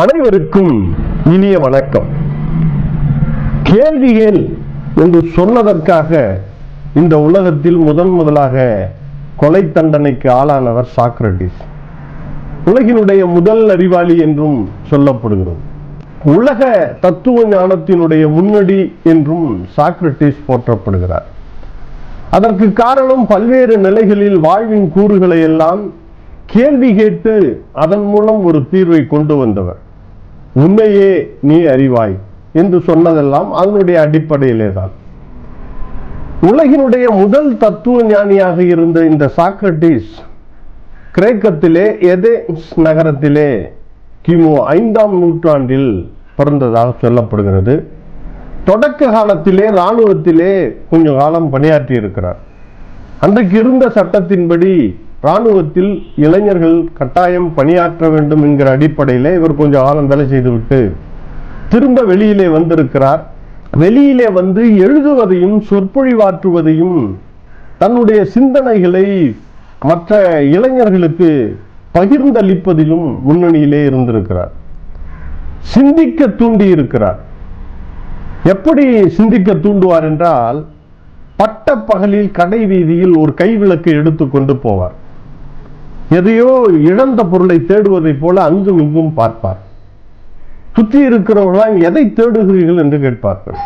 அனைவருக்கும் இனிய வணக்கம். கேள்விகள் என்று சொன்னதற்காக இந்த உலகத்தில் முதன் முதலாக கொலை தண்டனைக்கு ஆளானவர் சாக்ரட்டிஸ் உலகினுடைய முதல் அறிவாளி என்றும் சொல்லப்படுகிறது. உலக தத்துவ ஞானத்தினுடைய முன்னடி என்றும் சாக்ரட்டிஸ் போற்றப்படுகிறார். அதற்கு காரணம் பல்வேறு நிலைகளில் வாழ்வின் கூறுகளை எல்லாம் கேள்வி கேட்டு அதன் மூலம் ஒரு தீர்வை கொண்டு வந்தவர். உண்மையே நீ அறிவாய் என்று சொன்னதெல்லாம் அதனுடைய அடிப்படையிலே தான் உலகினுடைய முதல் தத்துவ ஞானியாக இருந்த இந்த சாக்ரட்டிஸ் கிரேக்கத்திலே எதேன்ஸ் நகரத்திலே கிமு ஐந்தாம் நூற்றாண்டில் பிறந்ததாக சொல்லப்படுகிறது. தொடக்க காலத்திலே இராணுவத்திலே கொஞ்சம் காலம் பணியாற்றி இருக்கிறார் அன்றைக்கு இருந்த சட்டத்தின்படி இராணுவத்தில் இளைஞர்கள் கட்டாயம் பணியாற்ற வேண்டும் என்கிற அடிப்படையில் இவர் கொஞ்சம் ஆழம் வேலை செய்துவிட்டு திரும்ப வெளியிலே வந்திருக்கிறார். வெளியிலே வந்து எழுதுவதையும் சொற்பொழிவாற்றுவதையும் தன்னுடைய சிந்தனைகளை மற்ற இளைஞர்களுக்கு பகிர்ந்தளிப்பதிலும் முன்னணியிலே இருந்திருக்கிறார். சிந்திக்க தூண்டி இருக்கிறார். எப்படி சிந்திக்க தூண்டுவார் என்றால் பட்ட பகலில் கடை வீதியில் ஒரு கைவிளக்கு எடுத்து கொண்டு போவார். எதையோ இழந்த பொருளை தேடுவதைப் போல அங்கும் இங்கும் பார்ப்பார். சுற்றி இருக்கிறவர்களாம் எதை தேடுகிறீர்கள் என்று கேட்பார்கள்.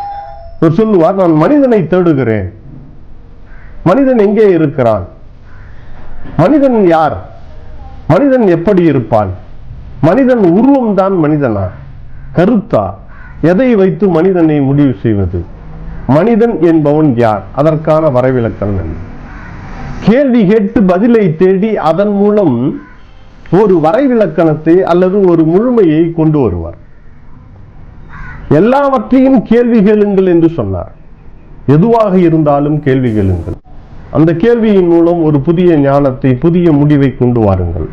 இவர் சொல்லுவார் நான் மனிதனை தேடுகிறேன். மனிதன் எங்கே இருக்கிறான்? மனிதன் யார்? மனிதன் எப்படி இருப்பான்? மனிதன் உருவம் தான் மனிதனா? கருத்தா? எதை வைத்து மனிதனை முடிவு செய்வது? மனிதன் என்பவன் யார்? அதற்கான வரைவிலக்கணம் என்ன? கேள்வி கேட்டு பதிலை தேடி அதன் மூலம் ஒரு வரைவிலக்கணத்தை அல்லது ஒரு முழுமையை கொண்டு வருவார். எல்லாவற்றையும் கேள்வி கேளுங்கள் என்று சொன்னார். எதுவாக இருந்தாலும் கேள்வி கேளுங்கள். அந்த கேள்வியின் மூலம் ஒரு புதிய ஞானத்தை புதிய முடிவை கொண்டு வாருங்கள்.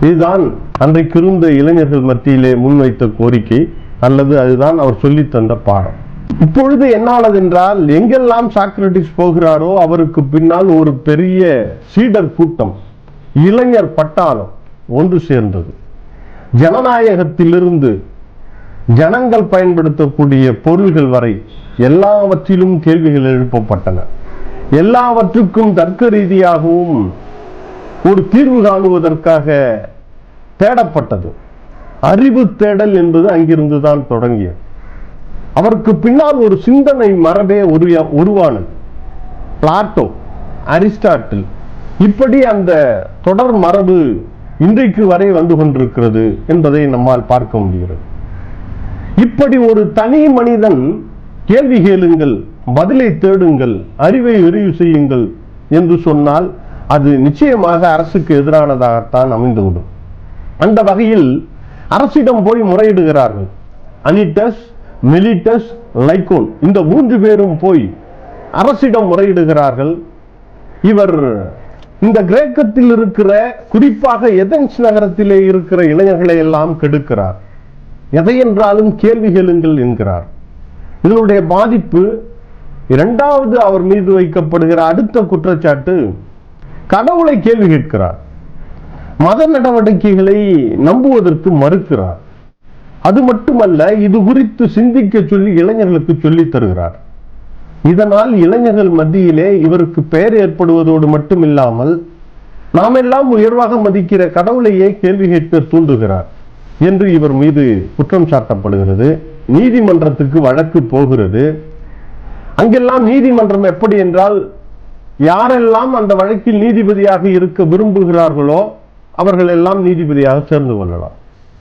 இதுதான் அன்றைக்கு இருந்த இளைஞர்கள் மத்தியிலே முன்வைத்த கோரிக்கை அல்லது அதுதான் அவர் சொல்லித்தந்த பாடம். இப்பொழுது என்னானது என்றால் எங்கெல்லாம் சாக்ரட்டிஸ் போகிறாரோ அவருக்கு பின்னால் ஒரு பெரிய சீடர் கூட்டம் இளைஞர் பட்டாளம் ஒன்று சேர்ந்தது. ஜனநாயகத்திலிருந்து ஜனங்கள் பயன்படுத்தக்கூடிய பொருள்கள் வரை எல்லாவற்றிலும் கேள்விகள் எழுப்பப்பட்டன. எல்லாவற்றுக்கும் தர்க்க ரீதியாகவும் ஒரு தீர்வு காணுவதற்காக தேடப்பட்டது. அறிவு தேடல் என்பது அங்கிருந்து தான் தொடங்கியது. அவருக்கு பின்னால் ஒரு சிந்தனை மரபே உருவ உருவானது. Plato Aristotle. இப்படி அந்த தொடர் மரபு இன்றைக்கு வரை வந்து கொண்டிருக்கிறது என்பதை நம்மால் பார்க்க முடிகிறது. இப்படி ஒரு தனி மனிதன் கேள்வி கேளுங்கள் பதிலை தேடுங்கள் அறிவை விரிவு செய்யுங்கள் என்று சொன்னால் அது நிச்சயமாக அரசுக்கு எதிரானதாகத்தான் அமைந்துவிடும். அந்த வகையில் அரசிடம் போய் முறையிடுகிறார்கள். அனிட்டஸ் மெலிட்டஸ் லைகோன் இந்த மூன்று பேரும் போய் அரசிடம் முறையிடுகிறார்கள். இவர் இந்த கிரேக்கத்தில் இருக்கிற குறிப்பாக எதன்ஸ் நகரத்திலே இருக்கிற இளைஞர்களை எல்லாம் கெடுக்கிறார். எதை என்றாலும் கேள்வி கேளுங்கள் என்கிறார். இதனுடைய பாதிப்பு இரண்டாவது அவர் மீது வைக்கப்படுகிற அடுத்த குற்றச்சாட்டு கடவுளை கேள்வி கேட்கிறார். மத நடவடிக்கைகளை நம்புவதற்கு மறுக்கிறார். அது மட்டுமல்ல இது குறித்து சிந்திக்க சொல்லி இளைஞர்களுக்கு சொல்லி தருகிறார். இதனால் இளைஞர்கள் மத்தியிலே இவருக்கு பெயர் ஏற்படுவதோடு மட்டுமில்லாமல் நாம் எல்லாம் உயர்வாக மதிக்கிற கடவுளையே கேள்வி கேட்க தூண்டுகிறார் என்று இவர் மீது குற்றம் சாட்டப்படுகிறது. நீதிமன்றத்துக்கு வழக்கு போகிறது. அங்கெல்லாம் நீதிமன்றம் எப்படி என்றால் யாரெல்லாம் அந்த வழக்கில் நீதிபதியாக இருக்க விரும்புகிறார்களோ அவர்கள் எல்லாம் நீதிபதியாக சேர்ந்து கொள்ளலாம்.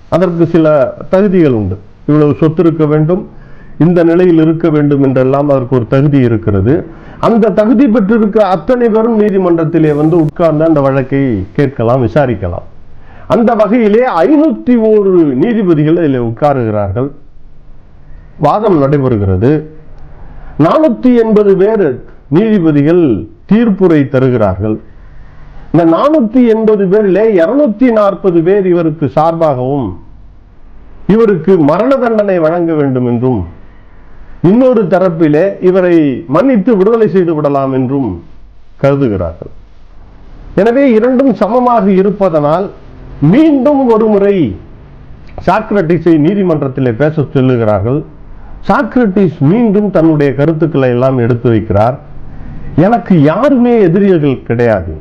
அதற்கு சில தகுதிகள் உண்டு இவ்வளவு சொத்து இருக்க வேண்டும் இந்த நிலையில் இருக்க வேண்டும் என்றெல்லாம் அதற்கு ஒரு தகுதி இருக்கிறது. அந்த தகுதி பெற்றிருக்க அத்தனை பேரும் நீதிமன்றத்திலே வந்து உட்கார்ந்து அந்த வழக்கை கேட்கலாம் விசாரிக்கலாம். அந்த வகையிலே ஐநூத்தி ஒரு நீதிபதிகள் இதில் உட்காருகிறார்கள். வாதம் நடைபெறுகிறது. நானூத்தி எண்பது பேர் நீதிபதிகள் தீர்ப்புரை தருகிறார்கள். இந்த நானூத்தி எண்பது பேரிலே இருநூத்தி நாற்பது பேர் இவருக்கு சார்பாகவும் இவருக்கு மரண தண்டனை வழங்க வேண்டும் என்றும் இன்னொரு தரப்பிலே இவரை மன்னித்து விடுதலை செய்து விடலாம் என்றும் கருதுகிறார்கள். எனவே இரண்டும் சமமாக இருப்பதனால் மீண்டும் ஒரு முறை சாக்ரட்டிஸை நீதிமன்றத்திலே பேச சொல்லுகிறார்கள். சாக்ரட்டிஸ் மீண்டும் தன்னுடைய கருத்துக்களை எல்லாம் எடுத்து வைக்கிறார். எனக்கு யாருமே எதிரிகள் கிடையாது.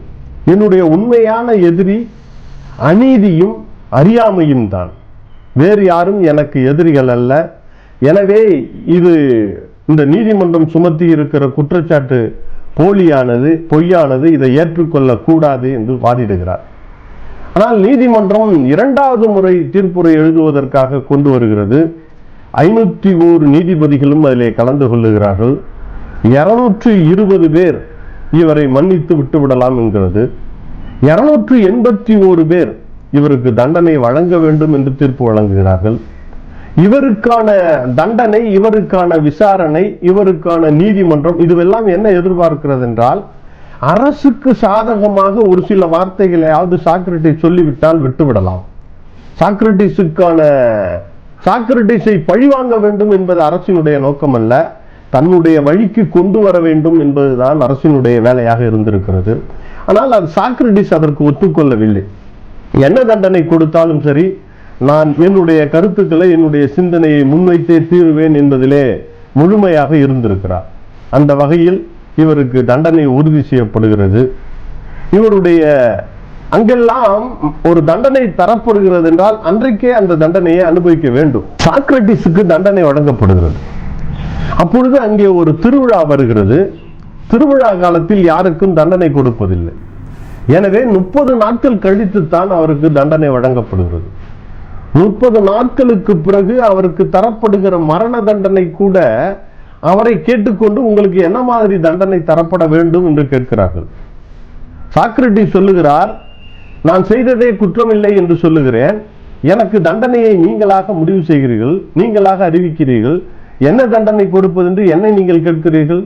என்னுடைய உண்மையான எதிரி அநீதியும் அறியாமையும் தான். வேறு யாரும் எனக்கு எதிரிகள் அல்ல. எனவே இது இந்த நீதிமன்றம் சுமத்தி இருக்கிற குற்றச்சாட்டு போலியானது பொய்யானது இதை ஏற்றுக்கொள்ளக்கூடாது என்று வாதிடுகிறார். ஆனால் நீதிமன்றம் இரண்டாவது முறை தீர்ப்புரை எழுதுவதற்காக கொண்டு வருகிறது. ஐநூற்றி ஓரு நீதிபதிகளும் அதிலே கலந்து கொள்ளுகிறார்கள். இருநூற்றி இருபது பேர் இவரை மன்னித்து விட்டுவிடலாம் என்கிறது. இருநூற்று எண்பத்தி ஓரு பேர் இவருக்கு தண்டனை வழங்க வேண்டும் என்று தீர்ப்பு வழங்குகிறார்கள். இவருக்கான தண்டனை இவருக்கான விசாரணை இவருக்கான நீதிமன்றம் இதுவெல்லாம் என்ன எதிர்பார்க்கிறது என்றால் அரசுக்கு சாதகமாக ஒரு சில வார்த்தைகளையாவது சாக்ரட்டிஸ் சொல்லிவிட்டால் விட்டுவிடலாம். சாக்ரட்டிஸுக்கான சாக்ரட்டிஸை பழிவாங்க வேண்டும் என்பது அரசினுடைய நோக்கம் அல்ல தன்னுடைய வழிக்கு கொண்டு வர வேண்டும் என்பதுதான் அரசினுடைய வேலையாக இருந்திருக்கிறது. ஆனால் அது சாக்ரடிஸ் அதற்கு ஒத்துக்கொள்ளவில்லை. என்ன தண்டனை கொடுத்தாலும் சரி நான் என்னுடைய கருத்துக்களை என்னுடைய சிந்தனையை முன்வைத்தே தீருவேன் என்பதிலே முழுமையாக இருந்திருக்கிறார். அந்த வகையில் இவருக்கு தண்டனை உறுதி செய்யப்படுகிறது. இவருடைய அங்கெல்லாம் ஒரு தண்டனை தரப்படுகிறது என்றால் அன்றைக்கே அந்த தண்டனையை அனுபவிக்க வேண்டும். சாக்ரட்டிஸுக்கு தண்டனை வழங்கப்படுகிறது. அப்பொழுது அங்கே ஒரு திருவிழா வருகிறது. திருவிழா காலத்தில் யாருக்கும் தண்டனை கொடுப்பதில்லை. எனவே முப்பது நாட்கள் கழித்துத்தான் அவருக்கு தண்டனை வழங்கப்படுகிறது. முப்பது நாட்களுக்கு பிறகு அவருக்கு தரப்படுகிற மரண தண்டனை கூட அவரை கேட்டுக்கொண்டு உங்களுக்கு என்ன மாதிரி தண்டனை தரப்பட வேண்டும் என்று கேட்கிறார்கள். சாக்ரட்டி சொல்லுகிறார் நான் செய்ததே குற்றமில்லை என்று சொல்லுகிறேன். எனக்கு தண்டனையை நீங்களாக முடிவு செய்கிறீர்கள் நீங்களாக அறிவிக்கிறீர்கள். என்ன தண்டனை கொடுப்பது என்று என்னை நீங்கள் கேட்கிறீர்கள்?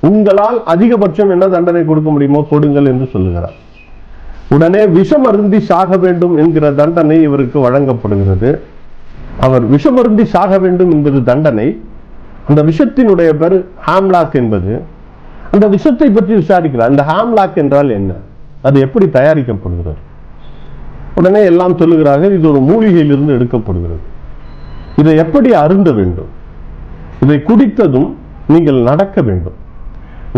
உங்களால் அதிகபட்சம் என்ன தண்டனை கொடுக்க முடியுமோ கொடுங்கள் என்று சொல்லுகிறார். உடனே விஷம் அருந்தி சாக வேண்டும் என்கிற தண்டனை இவருக்கு வழங்கப்படுகிறது. அவர் விஷம் அருந்தி சாக வேண்டும் என்பது தண்டனை. அந்த விஷத்தினுடைய பேர் ஹாம்லாக் என்பது. அந்த விஷத்தை பற்றி விசாரிக்கிறார். இந்த ஹாம்லாக் என்றால் என்ன? அது எப்படி தயாரிக்கப்படுகிறது? உடனே எல்லாம் சொல்லுகிறார்கள் இது ஒரு மூலிகையிலிருந்து எடுக்கப்படுகிறது. இதை எப்படி அருந்த வேண்டும்? இதை குடித்ததும் நீங்கள் நடக்க வேண்டும்.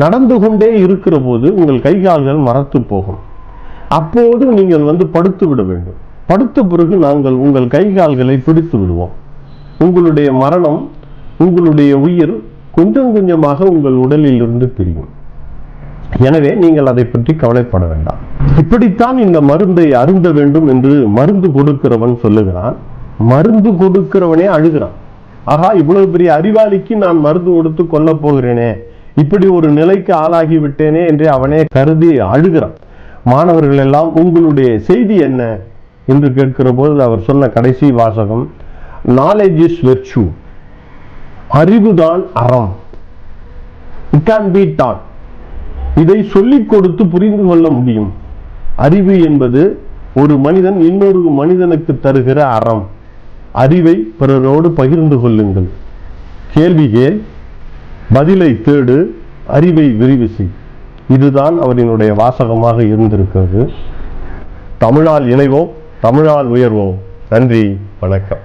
நடந்து கொண்டே இருக்கிற போது உங்கள் கை கால்கள் மரத்து போகும். அப்போது நீங்கள் வந்து படுத்து விட வேண்டும். படுத்த பிறகு நாங்கள் உங்கள் கை கால்களை பிடித்து விடுவோம். உங்களுடைய மரணம் உங்களுடைய உயிர் கொஞ்சம் கொஞ்சமாக உங்கள் உடலில் இருந்து பிரியும். எனவே நீங்கள் அதை பற்றி கவலைப்பட வேண்டாம். இப்படித்தான் இந்த மருந்தை அருந்த வேண்டும் என்று மருந்து கொடுக்கிறவன் சொல்லுகிறான். மருந்து கொடுக்கிறவனே அழுகிறான். ஆகா இவ்வளவு பெரிய அறிவாளிக்கு நான் மருந்து கொடுத்து கொல்ல போகிறேனே. இப்படி ஒரு நிலைக்கு ஆளாகி விட்டேனே என்று அவனே கருதி அழுகிறான். மாணவர்கள் எல்லாம் உங்களுடைய செய்தி என்ன? என்று கேட்கிற போது அவர் சொன்ன கடைசி வாசகம் நாலேஜ் இஸ் வெர்ச்சு அறிவுதான் அறம். இட் கேன் பி டாட் இதை சொல்லிக் கொடுத்து புரிந்து கொள்ள முடியும். அறிவு என்பது ஒரு மனிதன் இன்னொரு மனிதனுக்கு தருகிற அறம். அறிவை பிறரோடு பகிர்ந்து கொள்ளுங்கள். கேள்வி கேள் பதிலை தேடு அறிவை விரிவு செய். இதுதான் அவரினுடைய வாசகமாக இருந்திருக்கிறது. தமிழால் இணைவோம் தமிழால் உயர்வோம். நன்றி வணக்கம்.